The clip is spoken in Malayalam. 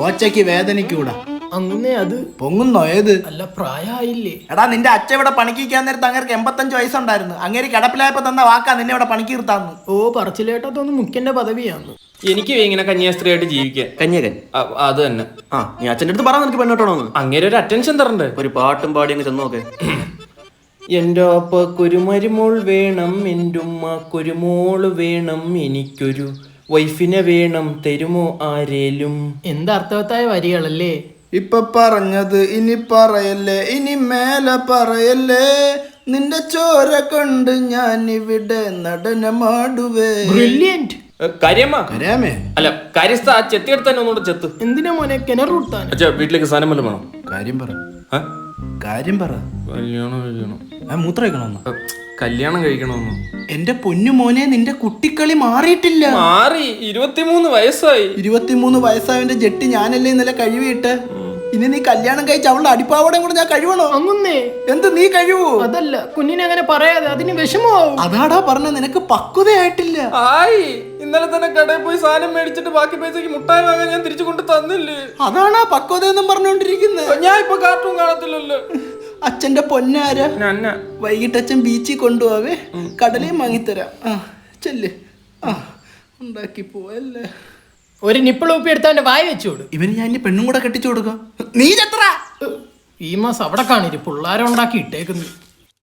പോച്ചയ്ക്ക് വേദനിക്കൂടാ. അങ്ങനെ അത് പൊങ്ങുന്നോ ഏത്? അല്ല പ്രായമായില്ലേ എടാ നിന്റെ അച്ഛ ഇവിടെ പണിക്കാൻ നേരത്ത് അങ്ങേർക്ക് എൺപത്തഞ്ച് വയസ്സുണ്ടായിരുന്നു. അങ്ങേര് കിടപ്പിലായപ്പോ തന്ന വാക്കാ നിന്നെ ഇവിടെ പണിക്ക് നിർത്താന്ന് ഓ പറച്ചിലേട്ടത്തൊന്നും മുഖ്യന്റെ പദവിയാന്ന്. എനിക്ക് ഇങ്ങനെ കന്യാസ്ത്രീയായിട്ട് ജീവിക്കാൻ. കന്യകൻ? അ- അത് തന്നെ. ആ നീ അച്ഛന്റെ അടുത്ത് പറ നിനക്ക് പെണ്ണോട്ടോന്ന് അങ്ങനെ ഒരു അറ്റൻഷൻ തരണ്ടേ. ഒരു പാട്ടും പാടി അങ്ങ് ചെന്ന് നോക്ക്. എന്റെ അപ്പക്കൊരു മരുമോൾ വേണം എന്റെ ഉമ്മ മോൾ വേണം എനിക്കൊരു വൈഫിനെ വേണം തരുമോ ആരേലും? എന്തർത്ഥവത്തായ വരികളല്ലേ? ഇപ്പൊ പറഞ്ഞത് ഇനി പറയല്ലേ ഇനി മേലെ പറയല്ലേ. നിന്റെ ചോര കണ്ട് ഞാൻ ഇവിടെ നടനമാടുവേ. ബ്രില്യന്റ് ഏ, കാര്യമ്മ? കരാമേ അല്ല കാര്യസ്ഥ ആ ചെത്തിയെടുത്ത് തന്നെ ഒന്നുകൂടെ ചെത്ത്. എന്തിനാ മോനെ അച്ഛാ വീട്ടിലേക്ക് സാധനം വല്ലതും വേണം? കാര്യം പറ? കാര്യം പറ. കല്യാണം കഴിക്കണം. ആ മൂത്ര കല്യാണം കഴിക്കണമെന്നോ? എന്റെ പൊന്നു മോനെ നിന്റെ കുട്ടിക്കളി മാറിയിട്ടില്ല. മാറി. ഇരുപത്തിമൂന്ന് വയസ്സായി. ഇരുപത്തിമൂന്ന് വയസ്സായവന്റെ ജെട്ടി ഞാനല്ലേ ഇന്നലെ കഴിവിട്ട് ഇനി നീ കല്യാണം കഴിച്ച് അവളുടെ അടിപ്പാവടയും കൂടെ ഞാൻ കഴിവണോ? അങ്ങുന്നേ എന്ത് നീ കഴിവോ? അതല്ല കുഞ്ഞിനെ അങ്ങനെ പറയാതെ അതിന് വിഷമമാവും. അതാടാ പറഞ്ഞ നിനക്ക് പക്വതയായിട്ടില്ല. ആയി. ഇന്നലെ തന്നെ കടയിൽ പോയി സാധനം മേടിച്ചിട്ട് ബാക്കി പൈസക്ക് മുട്ടായി വാങ്ങാൻ ഞാൻ തിരിച്ചു കൊണ്ട് തന്നില്ലേ? അതാണാ പക്വത എന്നും പറഞ്ഞോണ്ടിരിക്കുന്നത് ഞാൻ ഇപ്പൊ കാർട്ടൂൺ കാണത്തില്ലല്ലോ അച്ഛന്റെ പൊന്നാര വൈകിട്ട് അച്ഛൻ ബീച്ചിൽ കൊണ്ടുപോവേ. കടലയും വാങ്ങിത്തരാം. ആ ചെല്ല്. ആ ഉണ്ടാക്കി പോവല്ലേ. ഒരു നിപ്പിൾ ഉപ്പി എടുത്ത് അവന്റെ വായ വെച്ചോടും ഇവന് ഞാൻ ഇനി പെണ്ണും കൂടെ കെട്ടിച്ചു കൊടുക്കാം. നീ ചത്ര ഈ മാസം അവിടെ കാണിരി പിള്ളേരെ ഉണ്ടാക്കി ഇട്ടേക്കുന്നു